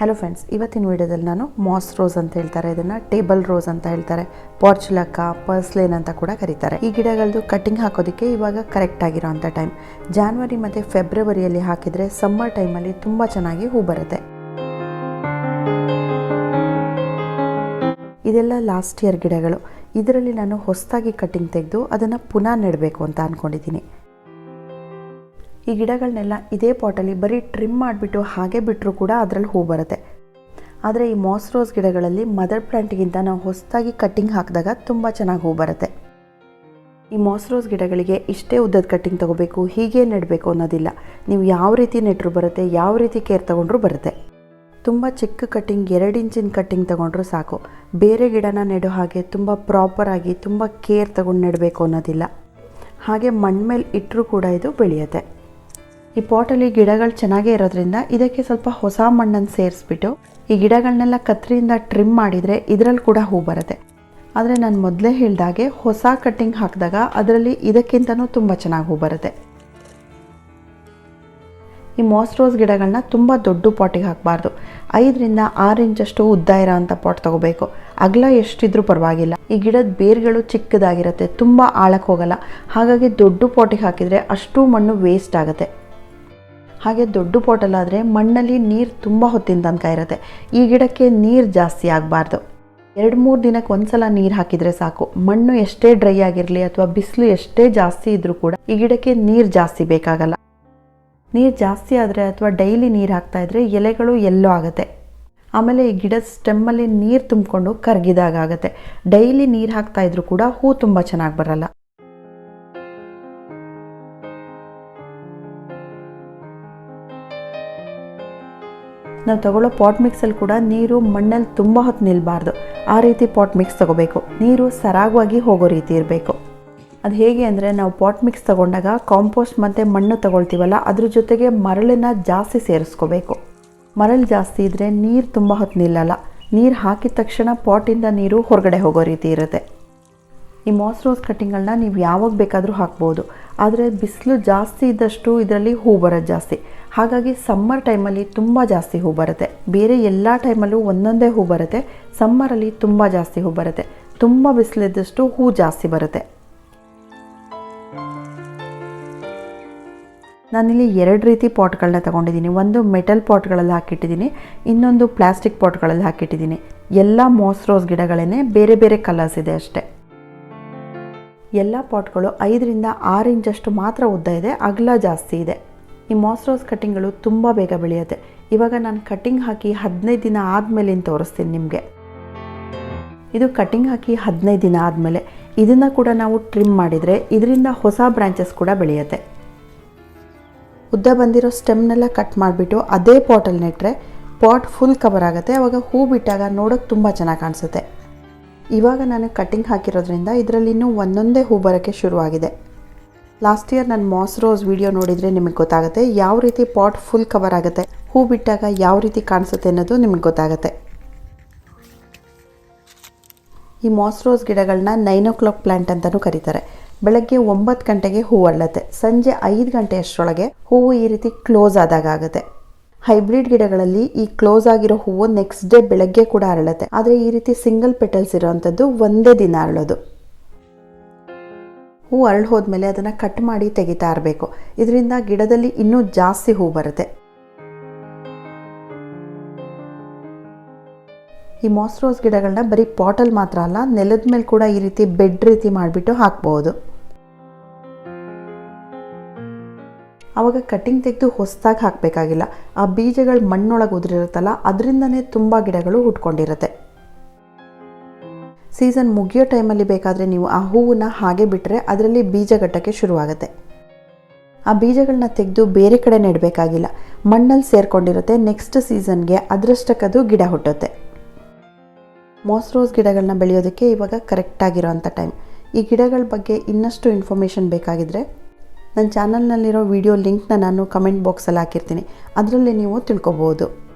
Hello friends ಇವತ್ತಿನ ವಿಡಿಯೋದಲ್ಲಿ ನಾನು ಮಾಸ್ ರೋಸ್ ಅಂತ ಹೇಳ್ತಾರೆ, ಇದನ್ನು ಟೇಬಲ್ ರೋಸ್ ಅಂತ ಹೇಳ್ತಾರೆ ಪಾರ್ಚುಲಕ ಪರ್ಸ್ಲೇನ್ ಅಂತ ಕೂಡ ಕರೀತಾರೆ. ಈ ಗಿಡಗಳದ್ದು ಕಟಿಂಗ್ ಹಾಕೋದಕ್ಕೆ ಇವಾಗ ಕರೆಕ್ಟ್ ಆಗಿರೋ ಅಂಥ ಟೈಮ್ ಜಾನ್ವರಿ ಮತ್ತು ಫೆಬ್ರವರಿಯಲ್ಲಿ ಹಾಕಿದರೆ ಸಮ್ಮರ್ ಟೈಮಲ್ಲಿ ತುಂಬ ಚೆನ್ನಾಗಿ ಹೂ ಬರುತ್ತೆ. ಇದೆಲ್ಲ ಲಾಸ್ಟ್ ಇಯರ್ ಗಿಡಗಳು. ಇದರಲ್ಲಿ ನಾನು ಹೊಸದಾಗಿ ಕಟಿಂಗ್ ತೆಗೆದು ಅದನ್ನು ಪುನಃ ನೆಡಬೇಕು ಅಂತ ಅಂದ್ಕೊಂಡಿದ್ದೀನಿ ಈ ಗಿಡಗಳನ್ನೆಲ್ಲ ಇದೇ ಪಾಟಲ್ಲಿ ಬರೀ ಟ್ರಿಮ್ ಮಾಡಿಬಿಟ್ಟು ಹಾಗೆ ಬಿಟ್ಟರೂ ಕೂಡ ಅದರಲ್ಲಿ ಹೂ ಬರುತ್ತೆ. ಆದರೆ ಈ ಮಾಸ್ ರೋಸ್ ಗಿಡಗಳಲ್ಲಿ ಮದರ್ ಪ್ಲಾಂಟ್ಗಿಂತ ನಾವು ಹೊಸದಾಗಿ ಕಟ್ಟಿಂಗ್ ಹಾಕಿದಾಗ ತುಂಬ ಚೆನ್ನಾಗಿ ಹೂ ಬರುತ್ತೆ. ಈ ಮಾಸ್ ರೋಸ್ ಗಿಡಗಳಿಗೆ ಇಷ್ಟೇ ಉದ್ದದ ಕಟ್ಟಿಂಗ್ ತೊಗೋಬೇಕು, ಹೀಗೆ ನೆಡಬೇಕು ಅನ್ನೋದಿಲ್ಲ. ನೀವು ಯಾವ ರೀತಿ ನೆಟ್ಟರು ಬರುತ್ತೆ, ಯಾವ ರೀತಿ ಕೇರ್ ತೊಗೊಂಡ್ರೂ ಬರುತ್ತೆ. ತುಂಬ ಚಿಕ್ಕ ಕಟ್ಟಿಂಗ್ ಎರಡು ಇಂಚಿನ ಕಟ್ಟಿಂಗ್ ತೊಗೊಂಡ್ರೂ ಸಾಕು. ಬೇರೆ ಗಿಡನ ನೆಡೋ ಹಾಗೆ ತುಂಬ ಪ್ರಾಪರಾಗಿ ತುಂಬ ಕೇರ್ ತಗೊಂಡು ನೆಡಬೇಕು ಅನ್ನೋದಿಲ್ಲ. ಹಾಗೆ ಮಣ್ಣು ಮೇಲೆ ಇಟ್ಟರೂ ಕೂಡ ಇದು ಬೆಳೆಯುತ್ತೆ. ಈ ಪಾಟಲ್ಲಿ ಗಿಡಗಳು ಚೆನ್ನಾಗೇ ಇರೋದ್ರಿಂದ ಇದಕ್ಕೆ ಸ್ವಲ್ಪ ಹೊಸ ಮಣ್ಣನ್ನು ಸೇರಿಸ್ಬಿಟ್ಟು ಈ ಗಿಡಗಳನ್ನೆಲ್ಲ ಕತ್ತರಿಯಿಂದ ಟ್ರಿಮ್ ಮಾಡಿದರೆ ಇದರಲ್ಲಿ ಕೂಡ ಹೂ ಬರುತ್ತೆ. ಆದರೆ ನಾನು ಮೊದಲೇ ಹೇಳಿದಾಗೆ ಹೊಸ ಕಟ್ಟಿಂಗ್ ಹಾಕಿದಾಗ ಅದರಲ್ಲಿ ಇದಕ್ಕಿಂತನೂ ತುಂಬ ಚೆನ್ನಾಗಿ ಹೂ ಬರುತ್ತೆ. ಈ ಮಾಸ್ ರೋಸ್ ಗಿಡಗಳನ್ನ ತುಂಬ ದೊಡ್ಡ ಪಾಟಿಗೆ ಹಾಕಬಾರ್ದು. ಐದರಿಂದ ಆರು ಇಂಚಷ್ಟು ಉದ್ದ ಇರೋವಂಥ ಪಾಟ್ ತೊಗೋಬೇಕು. ಅಗಲ ಎಷ್ಟಿದ್ರೂ ಪರವಾಗಿಲ್ಲ. ಈ ಗಿಡದ ಬೇರ್ಗಳು ಚಿಕ್ಕದಾಗಿರುತ್ತೆ, ತುಂಬ ಆಳಕ್ಕೆ ಹೋಗಲ್ಲ. ಹಾಗಾಗಿ ದೊಡ್ಡ ಪಾಟಿಗೆ ಹಾಕಿದರೆ ಅಷ್ಟು ಮಣ್ಣು ವೇಸ್ಟ್ ಆಗುತ್ತೆ. ಹಾಗೆ ದೊಡ್ಡ ಪಾಟಲ್ಲಾದರೆ ಮಣ್ಣಲ್ಲಿ ನೀರು ತುಂಬ ಹೊತ್ತಿನ ತನಕ ಇರುತ್ತೆ. ಈ ಗಿಡಕ್ಕೆ ನೀರು ಜಾಸ್ತಿ ಆಗಬಾರ್ದು. ಎರಡು ಮೂರು ದಿನಕ್ಕೆ ಒಂದ್ಸಲ ನೀರು ಹಾಕಿದರೆ ಸಾಕು. ಮಣ್ಣು ಎಷ್ಟೇ ಡ್ರೈ ಆಗಿರಲಿ ಅಥವಾ ಬಿಸಿಲು ಎಷ್ಟೇ ಜಾಸ್ತಿ ಇದ್ದರೂ ಕೂಡ ಈ ಗಿಡಕ್ಕೆ ನೀರು ಜಾಸ್ತಿ ಬೇಕಾಗಲ್ಲ. ನೀರು ಜಾಸ್ತಿ ಆದರೆ ಅಥವಾ ಡೈಲಿ ನೀರು ಹಾಕ್ತಾ ಇದ್ದರೆ ಎಲೆಗಳು ಎಲ್ಲೋ ಆಗುತ್ತೆ. ಆಮೇಲೆ ಈ ಗಿಡದ ಸ್ಟೆಮ್ಮಲ್ಲಿ ನೀರು ತುಂಬಿಕೊಂಡು ಕರಗಿದಾಗ ಆಗುತ್ತೆ. ಡೈಲಿ ನೀರು ಹಾಕ್ತಾ ಇದ್ರೂ ಕೂಡ ಹೂ ತುಂಬ ಚೆನ್ನಾಗಿ ಬರಲ್ಲ. ನಾವು ತಗೊಳ್ಳೋ ಪಾಟ್ ಮಿಕ್ಸಲ್ಲಿ ಕೂಡ ನೀರು, ಮಣ್ಣಲ್ಲಿ ತುಂಬ ಹೊತ್ತು ನಿಲ್ಲಬಾರ್ದು ಆ ರೀತಿ ಪಾಟ್ ಮಿಕ್ಸ್ ತಗೋಬೇಕು. ನೀರು ಸರಾಗವಾಗಿ ಹೋಗೋ ರೀತಿ ಇರಬೇಕು. ಅದು ಹೇಗೆ ಅಂದರೆ ನಾವು ಪಾಟ್ ಮಿಕ್ಸ್ ತಗೊಂಡಾಗ ಕಾಂಪೋಸ್ಟ್ ಮತ್ತು ಮಣ್ಣು ತಗೊಳ್ತೀವಲ್ಲ, ಅದ್ರ ಜೊತೆಗೆ ಮರಳನ್ನು ಜಾಸ್ತಿ ಸೇರಿಸ್ಕೋಬೇಕು. ಮರಳು ಜಾಸ್ತಿ ಇದ್ದರೆ ನೀರು ತುಂಬ ಹೊತ್ತು ನಿಲ್ಲಲ್ಲ. ನೀರು ಹಾಕಿದ ತಕ್ಷಣ ಪಾಟಿಂದ ನೀರು ಹೊರಗಡೆ ಹೋಗೋ ರೀತಿ ಇರುತ್ತೆ. ಈ ಮಾಸ್ ರೋಸ್ ಕಟ್ಟಿಂಗ್ಗಳನ್ನ ನೀವು ಯಾವಾಗ ಬೇಕಾದರೂ ಹಾಕ್ಬೋದು. ಆದರೆ ಬಿಸಿಲು ಜಾಸ್ತಿ ಇದ್ದಷ್ಟು ಇದರಲ್ಲಿ ಹೂ ಬರೋದು ಜಾಸ್ತಿ. ಹಾಗಾಗಿ ಸಮ್ಮರ್ ಟೈಮಲ್ಲಿ ತುಂಬ ಜಾಸ್ತಿ ಹೂ ಬರುತ್ತೆ. ಬೇರೆ ಎಲ್ಲ ಟೈಮಲ್ಲೂ ಒಂದೊಂದೇ ಹೂ ಬರುತ್ತೆ. ಸಮ್ಮರಲ್ಲಿ ತುಂಬ ಜಾಸ್ತಿ ಹೂ ಬರುತ್ತೆ. ತುಂಬ ಬಿಸಿಲಿದ್ದಷ್ಟು ಹೂ ಜಾಸ್ತಿ ಬರುತ್ತೆ. ನಾನಿಲ್ಲಿ ಎರಡು ರೀತಿ ಪಾಟ್ಗಳನ್ನ ತಗೊಂಡಿದ್ದೀನಿ. ಒಂದು ಮೆಟಲ್ ಪಾಟ್ಗಳಲ್ಲಿ ಹಾಕಿಟ್ಟಿದ್ದೀನಿ. ಇನ್ನೊಂದು ಪ್ಲಾಸ್ಟಿಕ್ ಪಾಟ್ಗಳಲ್ಲಿ ಹಾಕಿಟ್ಟಿದ್ದೀನಿ. ಎಲ್ಲ ಮಾಸ್ ರೋಸ್ ಗಿಡಗಳೇ ಬೇರೆ ಬೇರೆ ಕಲರ್ಸ್ ಇದೆ ಅಷ್ಟೇ. ಎಲ್ಲ ಪಾಟ್ಗಳು ಐದರಿಂದ ಆರು ಇಂಚಷ್ಟು ಮಾತ್ರ ಉದ್ದ ಇದೆ, ಅಗಲ ಜಾಸ್ತಿ ಇದೆ. ಈ ಮಾಸ್ ರೋಸ್ ಕಟ್ಟಿಂಗ್ಗಳು ತುಂಬ ಬೇಗ ಬೆಳೆಯುತ್ತೆ. ಇವಾಗ ನಾನು ಕಟ್ಟಿಂಗ್ ಹಾಕಿ ಹದಿನೈದು ದಿನ ಆದಮೇಲಿಂದ ತೋರಿಸ್ತೀನಿ ನಿಮಗೆ. ಇದು ಕಟ್ಟಿಂಗ್ ಹಾಕಿ ಹದಿನೈದು ದಿನ ಆದಮೇಲೆ. ಇದನ್ನು ಕೂಡ ನಾವು ಟ್ರಿಮ್ ಮಾಡಿದರೆ ಇದರಿಂದ ಹೊಸ ಬ್ರಾಂಚಸ್ ಕೂಡ ಬೆಳೆಯುತ್ತೆ. ಉದ್ದ ಬಂದಿರೋ ಸ್ಟೆಮ್ನೆಲ್ಲ ಕಟ್ ಮಾಡಿಬಿಟ್ಟು ಅದೇ ಪಾಟಲ್ಲಿ ನೆಟ್ಟರೆ ಪಾಟ್ ಫುಲ್ ಕವರ್ ಆಗುತ್ತೆ. ಆವಾಗ ಹೂ ಬಿಟ್ಟಾಗ ನೋಡೋಕ್ಕೆ ತುಂಬ ಚೆನ್ನಾಗಿ ಕಾಣಿಸುತ್ತೆ. ಇವಾಗ ನಾನು ಕಟ್ಟಿಂಗ್ ಹಾಕಿರೋದ್ರಿಂದ ಇದರಲ್ಲಿ ಇನ್ನೂ ಒಂದೊಂದೇ ಹೂ ಬರೋಕ್ಕೆ ಶುರುವಾಗಿದೆ. ಲಾಸ್ಟ್ ಇಯರ್ ನಾನು ಮಾಸ್ ರೋಸ್ ವಿಡಿಯೋ ನೋಡಿದರೆ ನಿಮಗೆ ಗೊತ್ತಾಗುತ್ತೆ ಯಾವ ರೀತಿ ಪಾಟ್ ಫುಲ್ ಕವರ್ ಆಗುತ್ತೆ, ಹೂ ಬಿಟ್ಟಾಗ ಯಾವ ರೀತಿ ಕಾಣಿಸುತ್ತೆ ಅನ್ನೋದು ನಿಮಗೆ ಗೊತ್ತಾಗುತ್ತೆ. ಈ ಮಾಸ್ ರೋಸ್ ಗಿಡಗಳನ್ನ ನೈನ್ ಓ ಕ್ಲಾಕ್ ಪ್ಲ್ಯಾಂಟ್ ಅಂತಲೂ ಕರೀತಾರೆ. ಬೆಳಗ್ಗೆ ಒಂಬತ್ತು ಗಂಟೆಗೆ ಹೂ ಅರಳುತ್ತೆ. ಸಂಜೆ ಐದು ಗಂಟೆಯಷ್ಟರೊಳಗೆ ಹೂವು ಈ ರೀತಿ ಕ್ಲೋಸ್ ಆದಾಗ ಆಗುತ್ತೆ. ಹೈಬ್ರಿಡ್ ಗಿಡಗಳಲ್ಲಿ ಈ ಕ್ಲೋಸ್ ಆಗಿರೋ ಹೂವು ನೆಕ್ಸ್ಟ್ ಡೇ ಬೆಳಗ್ಗೆ ಕೂಡ ಅರಳುತ್ತೆ. ಆದರೆ ಈ ರೀತಿ ಸಿಂಗಲ್ ಪೆಟಲ್ಸ್ ಇರೋವಂಥದ್ದು ಒಂದೇ ದಿನ ಅರಳೋದು. ಹೂ ಅರಳು ಹೋದ್ಮೇಲೆ ಅದನ್ನು ಕಟ್ ಮಾಡಿ ತೆಗಿತಾ ಇರಬೇಕು. ಇದರಿಂದ ಗಿಡದಲ್ಲಿ ಇನ್ನೂ ಜಾಸ್ತಿ ಹೂ ಬರುತ್ತೆ. ಈ ಮಾಸ್ ರೋಸ್ ಗಿಡಗಳನ್ನ ಬರೀ ಪಾಟಲ್ ಮಾತ್ರ ಅಲ್ಲ ನೆಲದ ಮೇಲೆ ಕೂಡ ಈ ರೀತಿ ಬೆಡ್ ರೀತಿ ಮಾಡಿಬಿಟ್ಟು ಹಾಕ್ಬೋದು. ಆವಾಗ ಕಟ್ಟಿಂಗ್ ತೆಗೆದು ಹೊಸದಾಗಿ ಹಾಕಬೇಕಾಗಿಲ್ಲ. ಆ ಬೀಜಗಳು ಮಣ್ಣೊಳಗೆ ಉದುರಿರುತ್ತಲ್ಲ, ಅದರಿಂದನೇ ತುಂಬ ಗಿಡಗಳು ಹುಟ್ಕೊಂಡಿರುತ್ತೆ. ಸೀಸನ್ ಮುಗಿಯೋ ಟೈಮಲ್ಲಿ ಬೇಕಾದರೆ ನೀವು ಆ ಹೂವನ್ನು ಹಾಗೆ ಬಿಟ್ಟರೆ ಅದರಲ್ಲಿ ಬೀಜಗಟ್ಟಕ್ಕೆ ಶುರುವಾಗುತ್ತೆ. ಆ ಬೀಜಗಳನ್ನ ತೆಗೆದು ಬೇರೆ ಕಡೆ ನೆಡಬೇಕಾಗಿಲ್ಲ. ಮಣ್ಣಲ್ಲಿ ಸೇರಿಕೊಂಡಿರುತ್ತೆ ನೆಕ್ಸ್ಟ್ ಸೀಸನ್ಗೆ ಅದರಷ್ಟಕ್ಕದು ಗಿಡ ಹುಟ್ಟುತ್ತೆ. ಮಾಸ್ ರೋಸ್ ಗಿಡಗಳನ್ನ ಬೆಳೆಯೋದಕ್ಕೆ ಇವಾಗ ಕರೆಕ್ಟಾಗಿರೋಂಥ ಟೈಮ್ ಈ ಗಿಡಗಳ ಬಗ್ಗೆ ಇನ್ನಷ್ಟು ಇನ್ಫಾರ್ಮೇಷನ್ ಬೇಕಾಗಿದ್ದರೆ ನನ್ನ ಚಾನಲ್ನಲ್ಲಿರೋ ವಿಡಿಯೋ ಲಿಂಕ್ನ ನಾನು ಕಮೆಂಟ್ ಬಾಕ್ಸಲ್ಲಿ ಹಾಕಿರ್ತೀನಿ. ಅದರಲ್ಲಿ ನೀವು ತಿಳ್ಕೊಬೋದು.